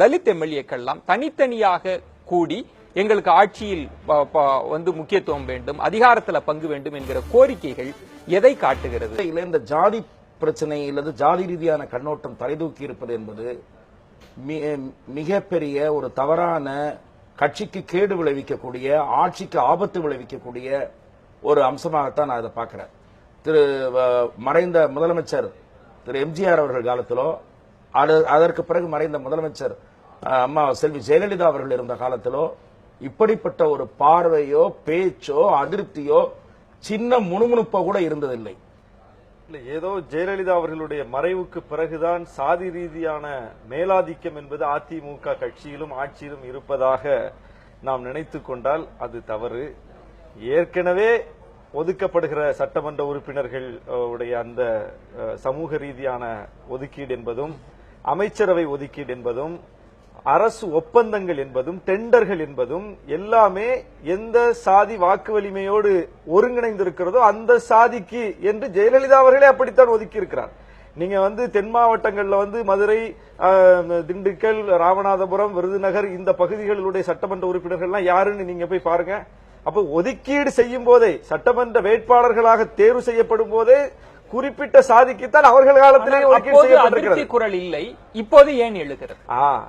தலித் எம்எல்ஏக்கள்லாம் தனித்தனியாக கூடி எங்களுக்கு ஆட்சியில் வந்து முக்கியத்துவம் வேண்டும் அதிகாரத்துல பங்கு வேண்டும் என்கிற கோரிக்கைகள் எதை காட்டுகிறது? இல்ல இந்த ஜாதி பிரச்சனை அல்லது ஜாதி ரீதியான கண்ணோட்டம் தலைதூக்கி இருப்பது என்பது மிகப்பெரிய ஒரு தவறான கட்சிக்கு கேடு விளைவிக்கக்கூடிய ஆட்சிக்கு ஆபத்து விளைவிக்கக்கூடிய ஒரு அம்சமாகத்தான் நான் இதை பார்க்கிறேன். திரு மறைந்த முதலமைச்சர் திரு எம்ஜிஆர் அவர்கள் காலத்திலோ அதற்கு பிறகு மறைந்த முதலமைச்சர் அம்மா செல்வி ஜெயலலிதா அவர்கள் இருந்த காலத்திலோ இப்படிப்பட்ட ஒரு பார்வையோ பேச்சோ அதிருப்தியோ சின்ன முணுமுணுப்போ கூட இருந்ததில்லை. இல்ல ஏதோ ஜெயலலிதா அவர்களுடைய மறைவுக்கு பிறகுதான் சாதி ரீதியான மேலாதிக்கம் என்பது அதிமுக கட்சியிலும் ஆட்சியிலும் இருப்பதாக நாம் நினைத்து கொண்டால் அது தவறு. ஏற்கனவே ஒதுக்கப்படுகிற சட்டமன்ற உறுப்பினர்கள் உடைய அந்த சமூக ரீதியான ஒதுக்கீடு என்பதும் அமைச்சரவை ஒதுக்கீடு என்பதும் அரசு ஒப்பந்தங்கள் என்பதும் டெண்டர்கள் என்பதும் எல்லாமே எந்த சாதி வாக்கு வலிமையோடு ஒருங்கிணைந்திருக்கிறதோ அந்த சாதிக்கு என்று ஜெயலலிதா அவர்களே அப்படித்தான் ஒதுக்கி இருக்கிறார் நீங்க வந்து தென் மாவட்டங்கள்ல வந்து மதுரை திண்டுக்கல் ராமநாதபுரம் விருதுநகர் இந்த பகுதிகளுடைய சட்டமன்ற உறுப்பினர்கள்லாம் யாருன்னு நீங்க போய் பாருங்க. அப்ப ஒதுக்கீடு செய்யும் போதே சட்டமன்ற வேட்பாளர்களாக தேர்வு செய்யப்படும் போதே குறிப்பிட்ட சாதிக்குத்தான் அவர்கள் காலத்திலேயே ஒதுக்கீடு செய்யப்பட்டிருக்கிறது. குரல் இல்லை இப்போது ஏன் எழுகிறது? ஆ,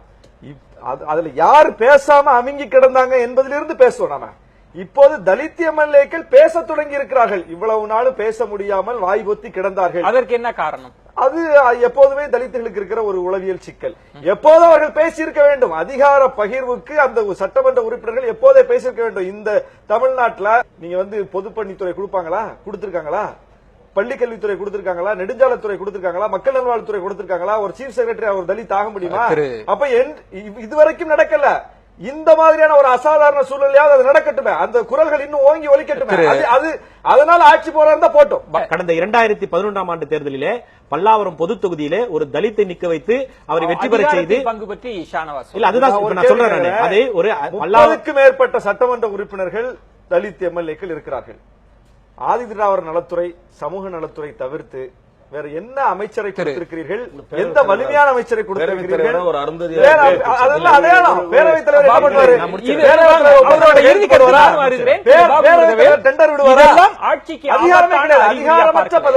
அதுல யார் பேசாம அமுங்கி கிடந்தாங்க என்பதிலிருந்து பேசுவோம் நாம. இப்போது தலித் எம்எல்ஏக்கள் பேச தொடங்கி இருக்கிறார்கள் இவ்வளவு நாள் பேச முடியாமல் வாய் பொத்தி கிடந்தார்கள். அதற்கு என்ன காரணம்? அது எப்போதுமே தலித்துகளுக்கு இருக்கிற ஒரு உளவியல் சிக்கல். எப்போதும் அவர்கள் பேசியிருக்க வேண்டும். அதிகார பகிர்வுக்கு அந்த சட்டமன்ற உறுப்பினர்கள் எப்போதே பேசியிருக்க வேண்டும். இந்த தமிழ்நாட்டுல நீங்க வந்து பொதுப்பணித்துறை கொடுப்பாங்களா? கொடுத்திருக்காங்களா? பள்ளிக்கல்வித்துறை கொடுத்திருக்காங்களா? நெடுஞ்சாலைத்துறை கொடுத்திருக்காங்களா? மக்கள் நல்வாழ்வுத்துறை கொடுத்திருக்காங்களா? ஒரு சீஃப் செக்ரட்டரி அவர் தலித் ஆக முடியுமா? அப்ப இதுவரைக்கும் நடக்கல. இந்த மாதிரியான ஒரு அசாதாரண சூழ்நிலையாவது அது நடக்கட்டுமே? அந்த குரல்கள் இன்னும் ஓங்கி ஒலிக்கட்டுமே? அது அது அதனால ஆட்சி போறா இருந்தா போட்டோம். கடந்த இரண்டாயிரத்தி பதினொன்றாம் ஆண்டு தேர்தலிலே பல்லாவரம் பொது தொகுதியிலே ஒரு தலித்தை நிக்க வைத்து அவரை வெற்றி பெற செய்து பங்கு பற்றி ஷானவாஸ் இல்ல அதுதான் நான் சொல்றேன். அது ஒரு பல்லாவரம் முப்பதுக்கு மேற்பட்ட சட்டமன்ற உறுப்பினர்கள் தலித் எம்எல்ஏக்கள் இருக்கிறார்கள். ஆதிதிராவிடர் நலத்துறை சமூக நலத்துறை தவிர்த்து வேற என்ன அமைச்சரை கொடுத்திருக்கிறீர்கள்? எந்த வலிமையான அமைச்சரை கொடுத்திருக்கிறீர்கள்? அதிகாரமற்ற. பதவி.